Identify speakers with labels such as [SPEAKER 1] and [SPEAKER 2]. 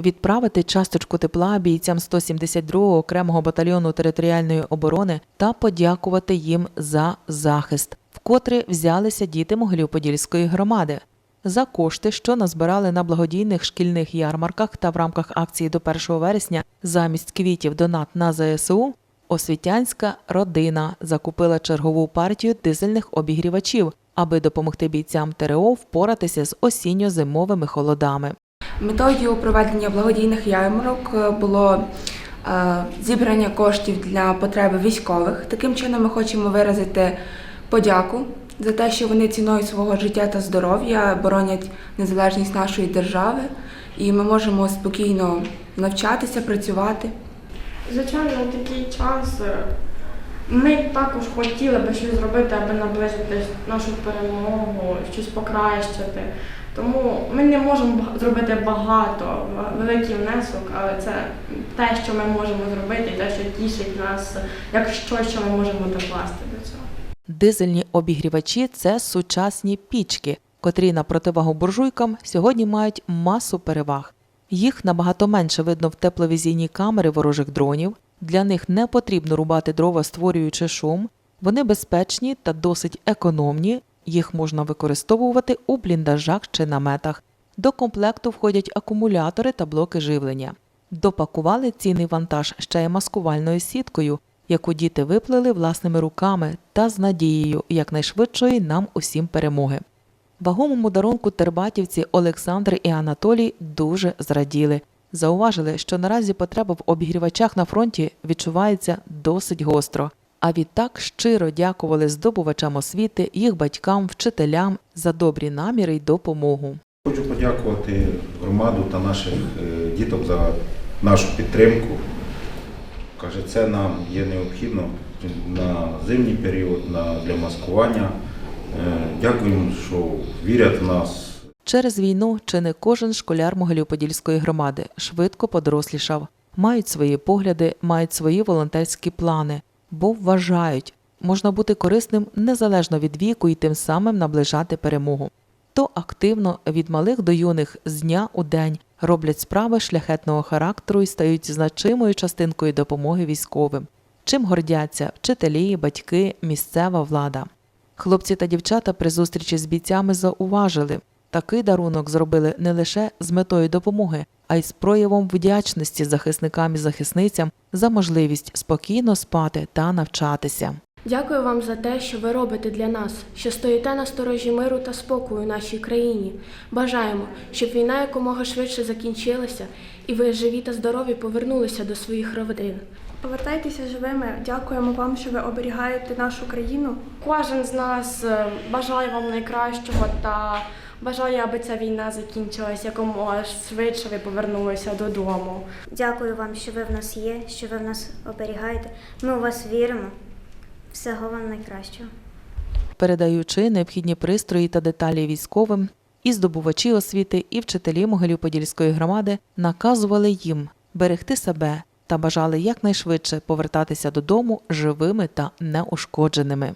[SPEAKER 1] відправити часточку тепла бійцям 172-го окремого батальйону територіальної оборони та подякувати їм за захист, вкотре взялися діти Могилів-Подільської громади. За кошти, що назбирали на благодійних шкільних ярмарках та в рамках акції до 1 вересня замість квітів донат на ЗСУ, освітянська родина закупила чергову партію дизельних обігрівачів, аби допомогти бійцям ТРО впоратися з осінньо-зимовими холодами.
[SPEAKER 2] Метою проведення благодійних ярмарок е, було е, зібрання коштів для потреби військових. Таким чином, ми хочемо виразити подяку за те, що вони ціною свого життя та здоров'я боронять незалежність нашої держави, і ми можемо спокійно навчатися, працювати.
[SPEAKER 3] Звичайно, такий час е, ми також хотіли би щось зробити, аби наблизити нашу перемогу, щось покращити. Тому ми не можемо зробити багато, великий внесок, але це те, що ми можемо зробити, і те, що тішить нас, як щось, що ми можемо докласти до цього.
[SPEAKER 1] Дизельні обігрівачі це сучасні пічки, котрі на противагу буржуйкам сьогодні мають масу переваг. Їх набагато менше видно в тепловізійній камери ворожих дронів. Для них не потрібно рубати дрова, створюючи шум. Вони безпечні та досить економні. Їх можна використовувати у бліндажах чи наметах. До комплекту входять акумулятори та блоки живлення. Допакували цінний вантаж ще й маскувальною сіткою, яку діти виплели власними руками та з надією якнайшвидшої нам усім перемоги. Вагомому дарунку тербатівці Олександр і Анатолій дуже зраділи. Зауважили, що наразі потреба в обігрівачах на фронті відчувається досить гостро. А відтак щиро дякували здобувачам освіти, їх батькам, вчителям за добрі наміри й допомогу.
[SPEAKER 4] Хочу подякувати громаду та наших е, діток за нашу підтримку. Каже, це нам є необхідно на зимній період, на, для маскування. Е, Дякуємо, що вірять в нас.
[SPEAKER 1] Через війну чи не кожен школяр Могилів-Подільської громади швидко подорослішав, мають свої погляди, мають свої волонтерські плани, бо вважають, можна бути корисним незалежно від віку і тим самим наближати перемогу. То активно від малих до юних з дня у день роблять справи шляхетного характеру і стають значимою частинкою допомоги військовим. Чим гордяться вчителі, батьки, місцева влада. Хлопці та дівчата при зустрічі з бійцями зауважили, такий дарунок зробили не лише з метою допомоги, а й з проявом вдячності захисникам і захисницям за можливість спокійно спати та навчатися.
[SPEAKER 5] Дякую вам за те, що ви робите для нас, що стоїте на сторожі миру та спокою у нашій країні. Бажаємо, щоб війна якомога швидше закінчилася, і ви живі та здорові повернулися до своїх родин.
[SPEAKER 6] Повертайтеся живими. Дякуємо вам, що ви оберігаєте нашу країну.
[SPEAKER 3] Кожен з нас е, бажає вам найкращого та бажає, аби ця війна закінчилась якомога швидше ви повернулися додому.
[SPEAKER 7] Дякую вам, що ви в нас є, що ви в нас оберігаєте. Ми у вас віримо. Всього вам найкращого.
[SPEAKER 1] передаючи необхідні пристрої та деталі військовим, і здобувачі освіти, і вчителі Могилів-Подільської громади наказували їм берегти себе та бажали якнайшвидше повертатися додому живими та неушкодженими.